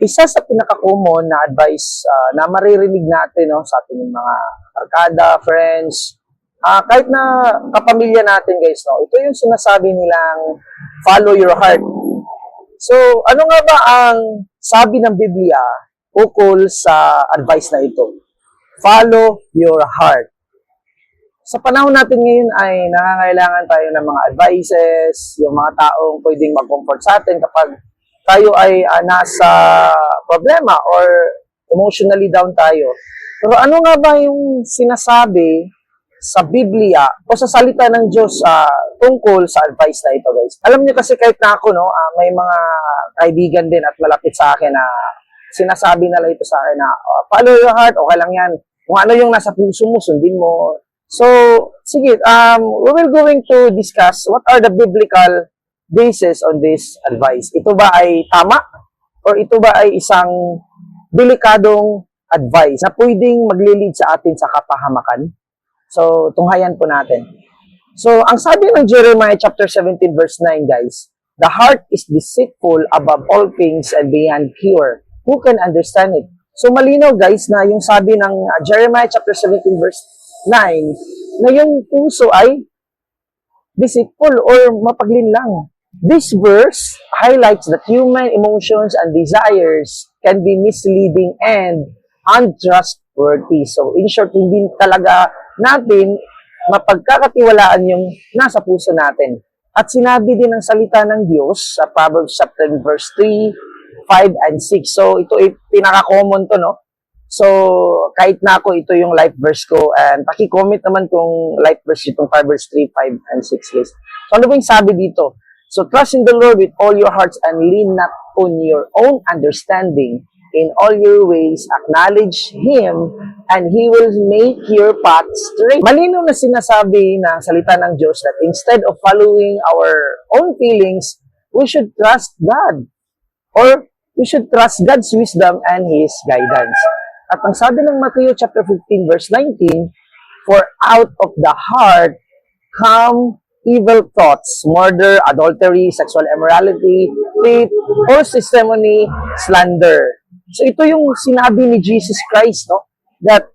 isa sa pinaka-common na advice ah, na maririnig natin no, sa ating mga arkada, friends, ah, kahit na kapamilya natin guys, no, ito yung sinasabi nilang follow your heart. So, ano nga ba ang sabi ng Biblia ukol sa advice na ito? Follow your heart. Sa panahon natin ngayon ay nangangailangan tayo ng mga advices, yung mga taong pwedeng mag-comfort sa atin kapag tayo ay ah, nasa problema or emotionally down tayo. Pero ano nga ba yung sinasabi sa Biblia o sa salita ng Diyos ah, tungkol sa advice na ito, guys? Alam niyo kasi kahit na ako, no, ah, may mga kaibigan din at malapit sa akin na sinasabi nila ito sa akin na "Oh, follow your heart, okay lang yan. Kung ano yung nasa puso mo, sundin mo. So, sige, um, we will going to discuss what are the biblical basis on this advice. Ito ba ay tama? Or ito ba ay isang delikadong advice na pwedeng maglilid sa atin sa kapahamakan? So, tunghayan po natin. So, ang sabi ng Jeremiah chapter 17 verse 9, guys, The heart is deceitful above all things and beyond pure. Who can understand it? So, malinaw guys na yung sabi ng uh, Jeremiah chapter 17 verse 9 na yung puso ay deceitful or mapaglinlang. This verse highlights that human emotions and desires can be misleading and untrustworthy. So, in short, hindi talaga natin mapagkakatiwalaan yung nasa puso natin. At sinabi din ng salita ng Diyos sa Proverbs chapter 10, verse 3, 5, and 6. So, ito ay pinaka-common to, no? So, kahit na ako, ito yung life verse ko. And paki-comment naman kung life verse itong Proverbs 3, 5, and 6, guys. So, ano ba yung sabi dito? So, trust in the Lord with all your hearts and lean not on your own understanding. In all your ways, acknowledge Him and He will make your path straight. Malinaw na sinasabi ng salita ng Diyos that instead of following our own feelings, we should trust God. Or we should trust God's wisdom and His guidance. At ang sabi ng Matthew chapter 15 verse 19, For out of the heart come evil thoughts, murder, adultery, sexual immorality, faith, false testimony, slander. So ito yung sinabi ni Jesus Christ, no? That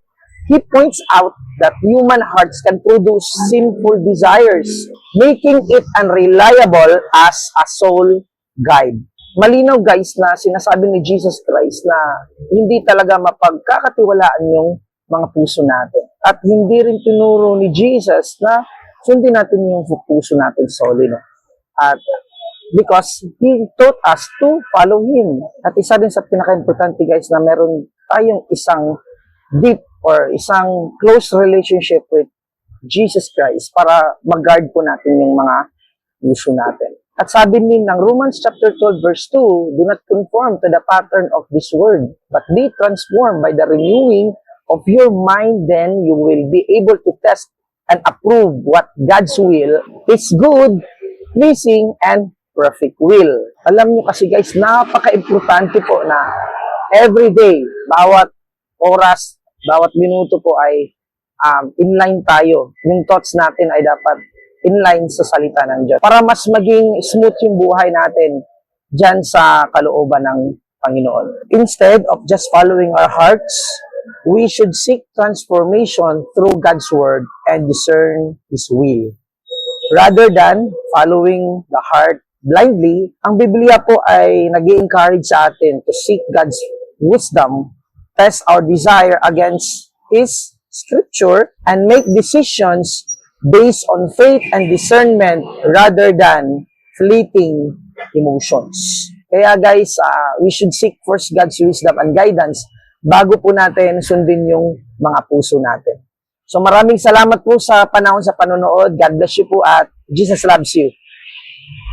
He points out that human hearts can produce sinful desires, making it unreliable as a soul guide. Malinaw guys na sinasabi ni Jesus Christ na hindi talaga mapagkakatiwalaan yung mga puso natin. At hindi rin tinuro ni Jesus na sundin natin yung puso natin solely. No? At because He taught us to follow Him. At isa din sa pinaka-importante guys na meron tayong isang deep or isang close relationship with Jesus Christ para mag-guard po natin yung mga puso natin. At sabi din ng Romans chapter 12 verse 2, Do not conform to the pattern of this world, but be transformed by the renewing of your mind, then you will be able to test and approve what God's will is good, pleasing, and perfect will. Alam nyo kasi guys, napaka-importante po na every day, bawat oras, bawat minuto po ay um, inline tayo. Yung thoughts natin ay dapat inline sa salita ng Diyos. Para mas maging smooth yung buhay natin dyan sa kalooban ng Panginoon. Instead of just following our hearts, we should seek transformation through God's Word and discern His will. Rather than following the heart blindly, ang Biblia po ay nag encourage sa atin to seek God's wisdom, test our desire against His scripture, and make decisions based on faith and discernment rather than fleeting emotions. Kaya guys, ah, we should seek first God's wisdom and guidance bago po natin sundin yung mga puso natin. So maraming salamat po sa panahon sa panonood. God bless you po at Jesus loves you.